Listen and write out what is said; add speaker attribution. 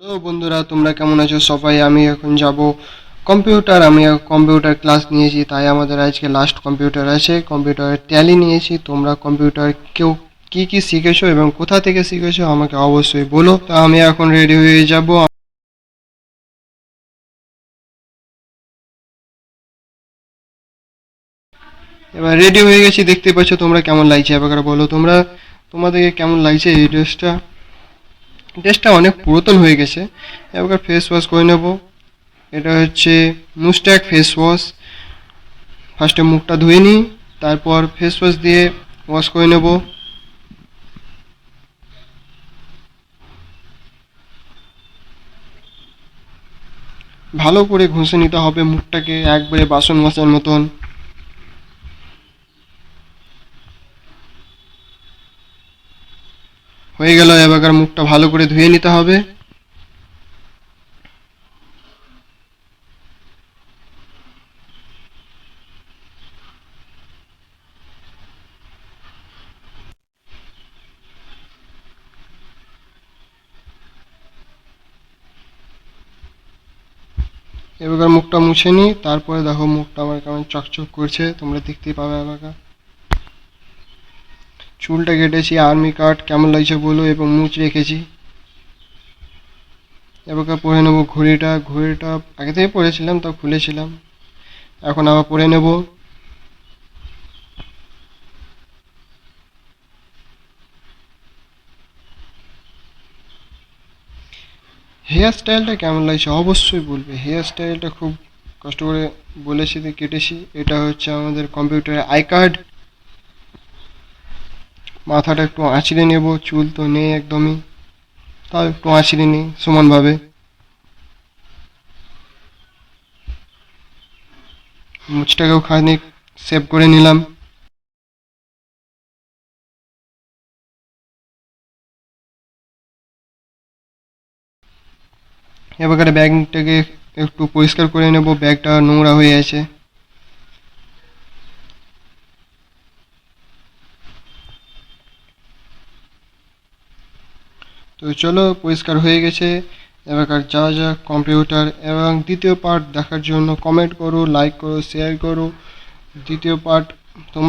Speaker 1: Hello বন্ধুরা, তোমরা কেমন আছো? সবাই আমি এখন যাব কম্পিউটার। আমি কম্পিউটার ক্লাস নিয়েছি, তাই আমাদের আজকে লাস্ট কম্পিউটার আছে। কম্পিউটারের ট্যালি নিয়েছি। তোমরা কম্পিউটার কেউ কি কি শিখেছো এবং কোথা থেকে শিখেছো আমাকে অবশ্যই বলো। তো আমি এখন রেডি হয়ে যাব। এবার রেডি হয়ে গেছি, দেখতে পাচ্ছ তোমরা কেমন লাগছে? এবার বলো তোমরা, তোমাদেরকে কেমন লাগছে এই ড্রেসটা ড্রেসটা অনেক পুরাতন হয়ে গেছে। এবার ফেস ওয়াশ করে নেব। এটা হচ্ছে মুস্ট্যাক ফেস ওয়াশ ফার্স্টে মুখটা ধুয়ে নিই, তারপর ফেস ওয়াশ দিয়ে ওয়াশ করে নেব। ভালো করে ঘষে নিতে হবে মুখটাকে, একবারে বাসন মাসার মতন। হয়ে গেল, এবার মুখটা ভালো করে ধুয়ে নিতে হবে। এবার মুখটা মুছে নিই তারপরে দেখো মুখটা আমার কেমন চকচক করছে, তোমরা দেখতেই পাবে এবার। চুলটা কেটেছি, আর্মি কাট, কেমন লাগছে বলো, এবং মুচ রেখেছি। এবার পরে নেব ঘড়িটা ঘড়িটা আগে থেকে পরেছিলাম, তো খুলেছিলাম। এখন আবার পরে নেব। হেয়ার স্টাইলটা কেমন লাগছে? অবশ্যই বলবে। হেয়ার স্টাইলটা খুব কষ্ট করে বলেছি, কেটেছি। এটা হচ্ছে আমাদের কম্পিউটারের আই কার্ড মাথাটা একটু আঁচড়ে নেব, চুল তো নেই একদমই। তাও একটু আঁচড়ে নিই সমানভাবে। মুছটাকেও খানিক সেভ করে নিলাম। এবার ব্যাগটাকে একটু পরিষ্কার করে নেব, ব্যাগটা নোংরা হয়ে আছে। তো চলো পরিষ্কার হয়ে গেছে। এবার যাওয়া যাক কম্পিউটার এবং দ্বিতীয় পার্ট দেখার জন্য কমেন্ট করো লাইক করো শেয়ার করো। দ্বিতীয় পার্ট তোমরা